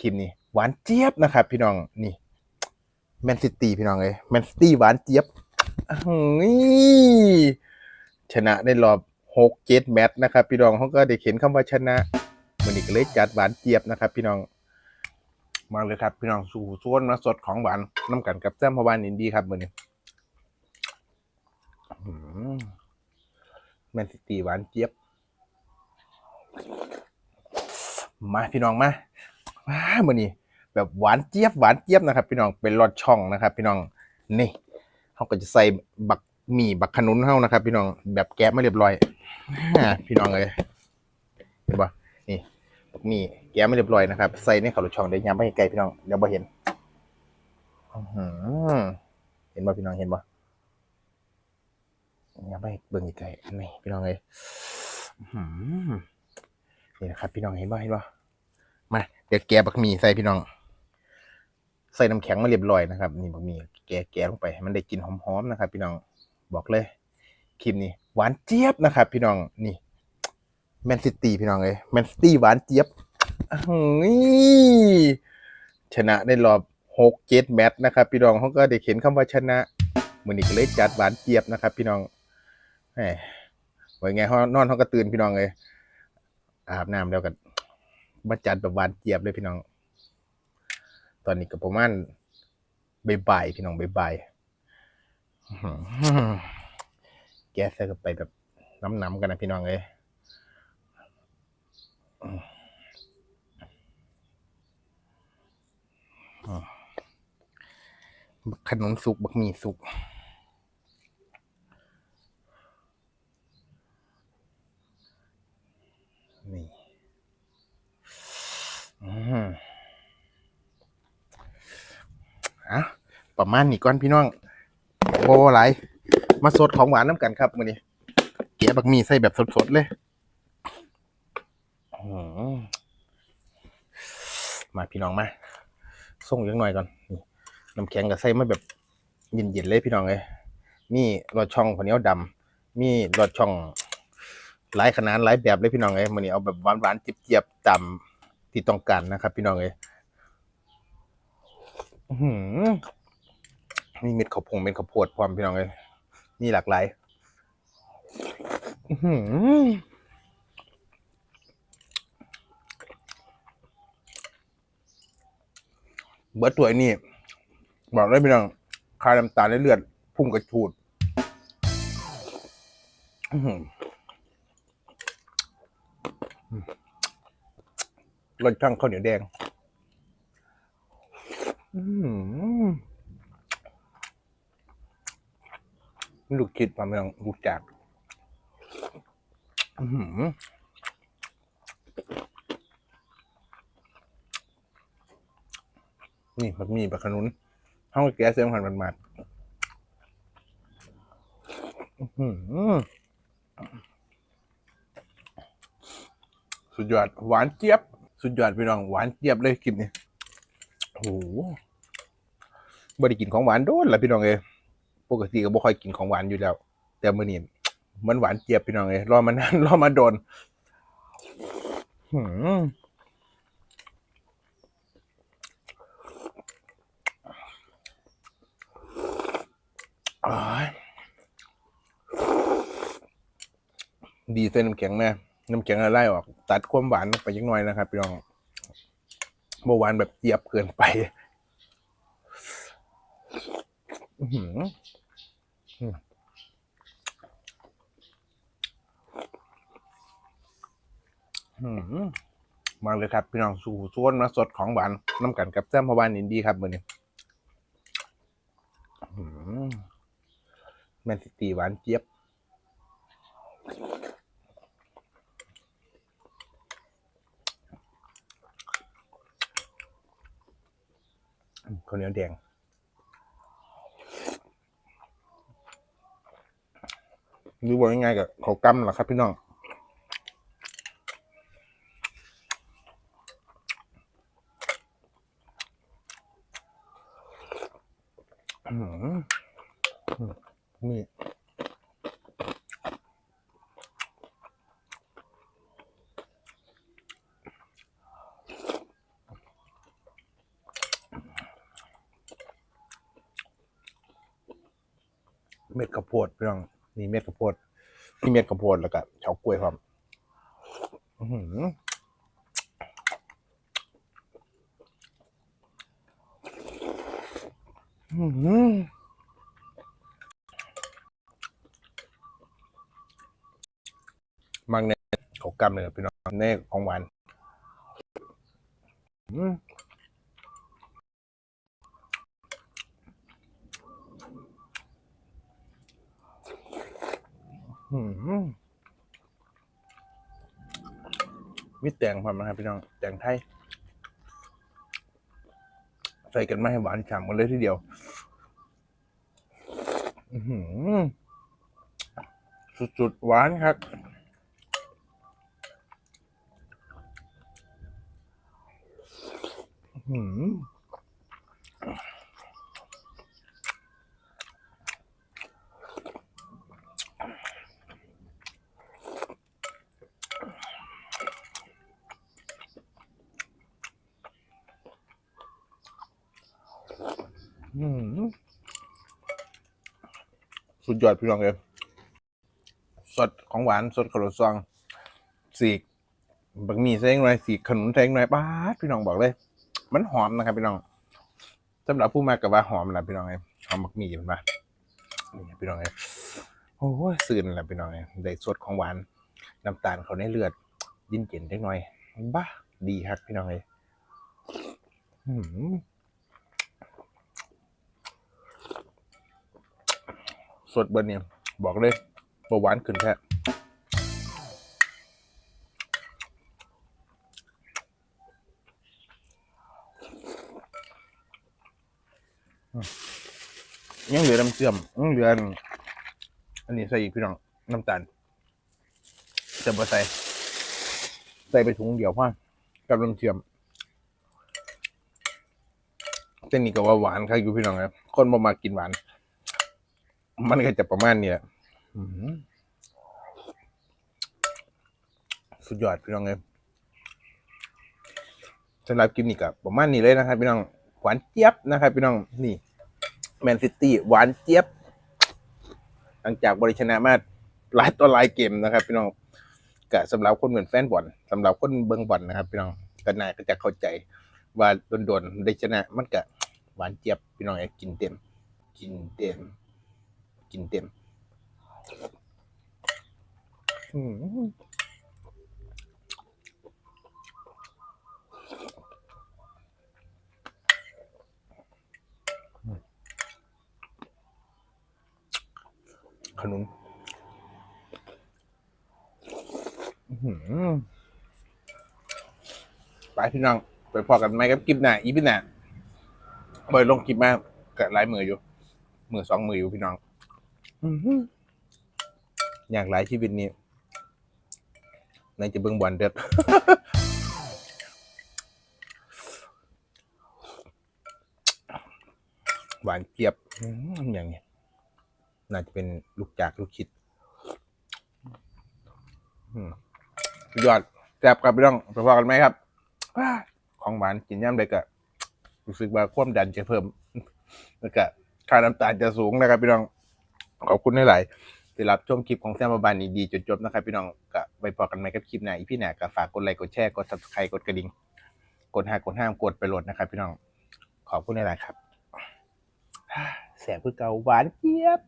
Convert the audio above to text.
คลิปนี้หวานเจี๊ยบนะครับ พี่น้องนี่แมนซิตี้พี่น้องเลยแมนซิตี้หวานเจี๊ยบอื้อหือชนะในรอบหกเจ็ดแมตช์นะครับพี่น้องเขาก็ได้เขียนคำว่าชนะมันนี้ก็เลยจัดหวานเจี๊ยบนะครับ พี่น้องมาเลยครับ พี่น้องสู่ส่วนมาสดของหวานน้ำกันกับแซมพวานอินดีครับมือนี้แมนซิตี้หวานเจี๊ยบ มาพี่น้องมา มามื่อนี้แบบหวานเจี๊ยบหวานเจี๊ยบนะครับ พี่น้องเป็นรสช่องนะครับ พี่น้องนี่เขาก็จะใส่บักหมี่บักขนุนเฮานะครับ พี่น้องแบบแกะไม่เรียบร้อยพี่น้องเลยเห็นปะนี่บักหมี่แกะไม่เรียบร้อยนะครับ ใส่ในข้าวรสช่องได้ยำไปไกลพี่น้องเดี๋ยวบ่เห็นเห็นปะพี่น้องเห็นปะยำไปเบิ่งไกลนี่พี่น้องเลยนี่นะครับ พี่น้องเห็นบ่เห็นบ่มา ดี๋ยวแกะบักมีใส่พี่น้อง ใส่น้ำแข็งมาเรียบร้อยนะครับ นี่บักมีแกะแกลงไปให้มันได้กลิ่นหอมๆนะครับ พี่น้องบอกเลยคลิปนี้หวานเจี๊ยบนะครับ พี่น้องนี่แมนซิตี้พี่น้องเลยแมนซิตี้หวานเจี๊ยบอือชนะในรอบหกเจ็ดแมตช์นะครับ พี่น้องเขาก็ได้เขียนคำว่าชนะมือนี้ก็เลยจัดหวานเจี๊ยบนะครับ พี่น้องแหมว่าไงเขานอนเขาก็ตื่นพี่น้องเลยอาบน้ำแล้วก็ มาจัดแบบหวานเจี๊ยบเลยพี่น้อง ตอนนี้ก็ประมาณบ่ายๆพี่น้องบ่ายๆแกะใส่กันไปแบบน้ำๆกันนะพี่น้องเลยอืมอืมบักขนมสุกบักหมี่สุก นี่อืมอะ ประมาณนี้ก่อนพี่น้องโบไหลมาสดของหวานน้ำกันครับมื้อนี้เกี๊ยบักหมี่ใส่แบบสดๆเลยมาพี่น้องมาส่งเล็กหน่อยก่อนน้ำแข็งกับใส่มาแบบเย็นๆเลยพี่น้องเลยมีรสช่องข้าวเหนียวดำมีรสช่องหลายขนาดหลายแบบเลยพี่น้องเอ้ยมื้อนี้เอาแบบหวานๆเจี๊ยบๆตามที่ต้องการนะครับ พี่น้องเอ้ยอื้อหือ มีเม็ดข้าวโพงเม็ดข้าวโพดพร้อมพี่น้องเอ้ยมีหลากหลายเบิร์ดตัวนี่บอกเลยพี่น้องคาน้ำตาลในเลือด พุ่งกระชูดรสช่างข้าวเหนียวแดง อืม ลูกคิดมาไม่ต้องรู้จักอืมนี่มันมีปลาขนุนห้องแก๊สเสียงหันมันมาดสุดยอดหวานเจี๊ยบ สุดยอดพี่น้องหวานเจี๊ยบเลยคลิปนี้โอ้โหบ่ได้กินของหวานโดนละพี่น้องเอ้ย ปกติก็บ่ค่อยกินของหวานอยู่แล้ว แต่มื้อนี้มันหวานเจี๊ยบพี่น้องเอ้ยรอมานานรอมาโดนหืมดีเส้นน้ำแข็งแม่น้ำแข็งละลายออก ตัดความหวานไปยังน้อยนะครับพี่น้องเมื่อวานแบบเจี๊ยบเกินไป อื มาเลยครับ พี่น้องสู่ส่วนมาสดของหวานน้ำกันกับแซมพวานอินดีครับมือนี้แมนซิตี้หวานเจี๊ยบข้าวเหนียวแดง หรือว่ายังไงกับเขากำหรอครับพี่น้องนี่เม็ดกระาวโพดพี่น้อง นี่เม็ดข้าวโพดนี่เม็ดข้าวโพดแล้วก็เฉากล้วยครับอื้อหืออื้อหือมังเนี่ยเขากำเลยพี่น้องเน่ของหวานอืม มมีแตงพร้อมนะครับพี่น้อง แตงไทย ใส่กันไม่ให้หวานฉ่ำกันเลยทีเดียวสุดๆหวานครับอื้อหืออื้อหือ สุดยอดพี่น้องเลยสดของหวานสดขนมซองสีกบะหมี่เส้นหน่อยสีกขนุนเส้นหน่อยป้าพี่น้องบอกเลย มันหอมนะครับพี่น้องสำหรับผู้มากับว่าหอมแหละพี่น้องไงหอมบักหมี่เห็นปะนี่พี่น้องไงโอ้ยสื่นแหละพี่น้องไงได้สดของหวานน้ำตาลเขาในเลือด ยินเย็นเล็กน้อยบ้าดีครับพี่น้องไงอื้อหือ สดเบอร์เนี่ย บอกเลยเบาหวานขึ้นแท้ยังเหลือน้ำเชื่อมยังเหลืออันนี้ใส่อีกพี่น้องน้ำตาลจะบ่ใส่ ใส่ไปถุงเดียวพ่อกับน้ำเชื่อมแต่นี่ก็ว่าหวานครับอยู่พี่น้องครับคนบ่มากินหวาน มันก็จะประมาณนี้แหละสุดยอดพี่น้องเลยสำหรับกินนี่ก็ประมาณนี้เลยนะครับพี่น้องหวานเจี๊ยบนะครับพี่น้องนี่แมนซิตี้หวานเจี๊ยบ หลังจากบริชนะมาหลายต่อหลายเกมนะครับ พี่น้องก็สำหรับคนเหมือนแฟนบอลสำหรับคนเบิ่งบอลนะครับ พี่น้องก็น่าก็จะเข้าใจว่าโดนๆได้ชนะมันก็หวานเจี๊ยบพี่น้องกินเต็ม กินเต็ม กินเต็มอืมขนุนอื้อหือไปพี่น้อง ไปพอกันไหมครับคลิปหน้าอีพี่หน้าเบยลงคลิปมากับหลายมืออยู่ มือสองมืออยู่พี่น้อง อื้อหืออยากหลายชีวิตนี้ในจะเบิ่งบอลเด็ดหวานเจี๊ยบอื้อหือย่างนี้น่าจะเป็นลูกจากลูกคิดยอดแซ่บครับพี่น้องไปพอกันไหมครับของหวานกินย่ำเลยก็รู้สึกว่าความดันจะเพิ่มแล้วก็ค่าน้ำตาลจะสูงนะครับพี่น้อง ขอบคุณหลายๆสำหรับชมคลิปของแซมบานนี้ดีจนจบนะครับพี่น้องก็ไปพอกันไหมกับคลิปหน้าอีพี่หน้าก็ฝากกดไลค์กดแชร์กดซับสไครต์กดกระดิ่งกดห้ากดห้ามกดไปโหลดนะครับพี่น้องขอบคุณหลายๆครับแสบพื่อเก่าหวานเจี๊ยบ